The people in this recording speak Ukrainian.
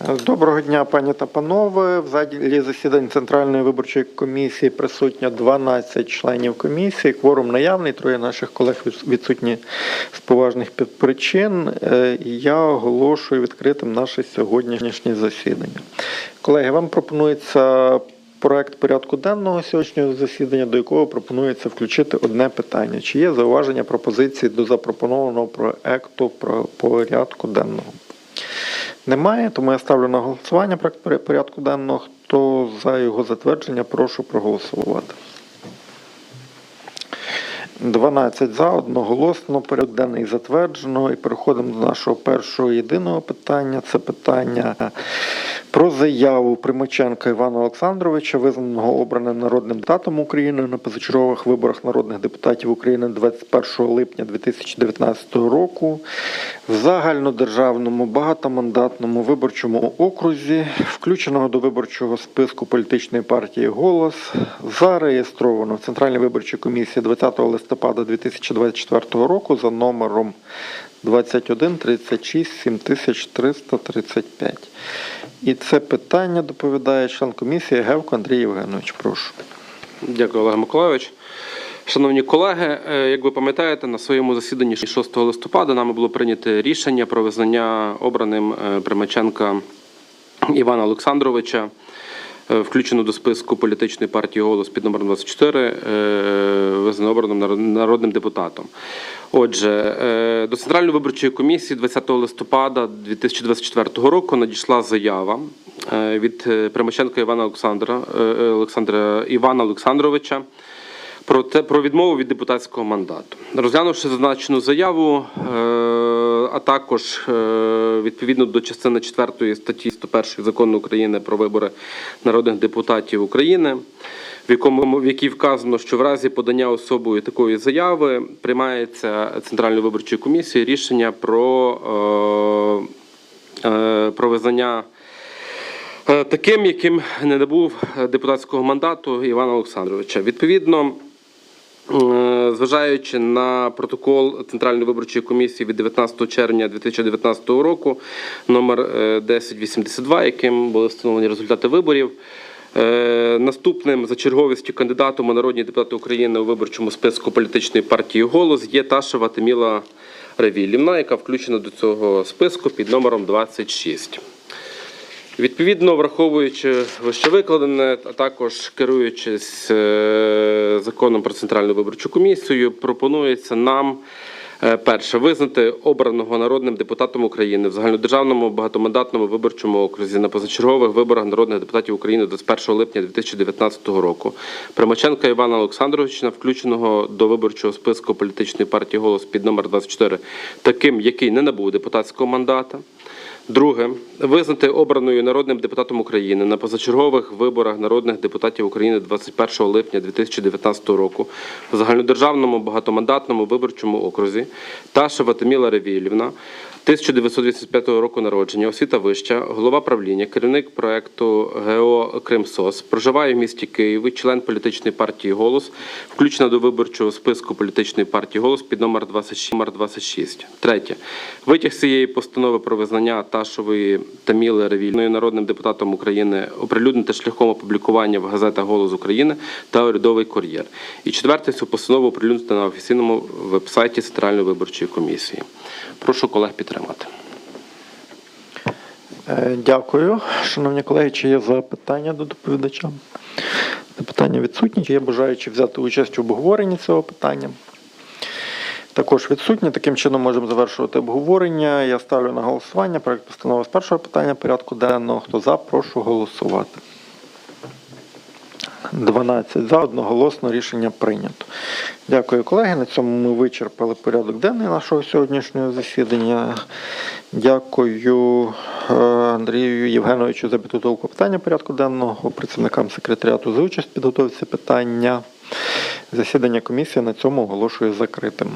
Доброго дня, пані та панове. В залі засідань Центральної виборчої комісії присутньо 12 членів комісії. Кворум наявний, троє наших колег відсутні з поважних причин. Е, Я оголошую відкритим наше сьогоднішнє засідання. Колеги, вам пропонується проект порядку денного сьогоднішнього засідання, до якого пропонується включити одне питання: чи є зауваження пропозиції до запропонованого проекту про порядку денного? Немає, тому я ставлю на голосування порядку денного. Хто за його затвердження, прошу проголосувати. 12 за, одноголосно, порядок денний затверджено. І переходимо до нашого першого єдиного питання. Це питання про заяву Примаченка Івана Олександровича, визнаного обраним народним депутатом України на позачергових виборах народних депутатів України 21 липня 2019 року в загальнодержавному багатомандатному виборчому окрузі, включеного до виборчого списку політичної партії Голос, зареєстровано в Центральній виборчій комісії 20 листопада 2024 року за номером 21 36 7335. І це питання доповідає член комісії Гевко Андрій Євгенович. Прошу. Дякую, Олег Миколайович. Шановні колеги, е, як ви пам'ятаєте, на своєму засіданні 6 листопада нами було прийнято рішення про визнання обраним е, Примаченка Івана Олександровича, включено до списку політичної партії «Голос» під номером 24, е, визнано обраним народ- народним депутатом. Отже, е, до Центральної виборчої комісії 20 листопада 2024 року надійшла заява е, від е, Примаченка Івана Олександра, е, е, Олександра Івана Олександровича про те про відмову від депутатського мандату. Розглянувши зазначену заяву, е, а також е, відповідно до частини 4 статті 101 закону України про вибори народних депутатів України, в якому в якій вказано, що в разі подання особою такої заяви приймається Центральною виборчою комісією рішення про, е, про визнання. Таким, яким не набув депутатського мандату Івана Олександровича. Відповідно, зважаючи на протокол Центральної виборчої комісії від 19 червня 2019 року, номер е, 1082, яким були встановлені результати виборів. е, Наступним за черговістю кандидатом у народні депутати України у виборчому списку політичної партії Голос є Ташева Таміла Равілівна, яка включена до цього списку під номером 26. Відповідно, враховуючи вище викладене, а також керуючись е, законом про центральну виборчу комісію, пропонується нам е, перше визнати обраного народним депутатом України в загальнодержавному багатомандатному виборчому окрузі на позачергових виборах народних депутатів України 21 липня 2019 року. Примаченка Івана Олександровича, включеного до виборчого списку політичної партії голос під номер 24, таким, який не набув депутатського мандата. Друге, визнати обраною народним депутатом України на позачергових виборах народних депутатів України 21 липня 2019 року в загальнодержавному багатомандатному виборчому окрузі Ташева Таміла Ревілівна, 1985 року народження, освіта вища, голова правління, керівник проекту ГО Кримсос, проживає в місті Києві, член політичної партії Голос, включена до виборчого списку політичної партії Голос під номер 26. Номер 26. Третє. Витяг з цієї постанови про визнання Ташової Таміли Ревільною народним депутатом України оприлюднити шляхом опублікування в газетах Голос України та Урядовий кур'єр. І четверте, цю постанову оприлюднити на офіційному вебсайті Центральної виборчої комісії. Прошу колег підтримати. Е, Дякую. Шановні колеги, чи є запитання до доповідача? Запитання відсутні. Чи є бажаючі взяти участь у обговоренні цього питання? Також відсутні. Таким чином можемо завершувати обговорення. Я ставлю на голосування проект постанови з першого питання порядку денного. Хто за, прошу голосувати. 12 за одноголосно рішення прийнято. Дякую, колеги. На цьому ми вичерпали порядок денний нашого сьогоднішнього засідання. Дякую е, Андрію Євгеновичу за підготовку питання порядку денного, працівникам секретаріату за участь підготовці питання. Засідання комісії на цьому оголошую закритим.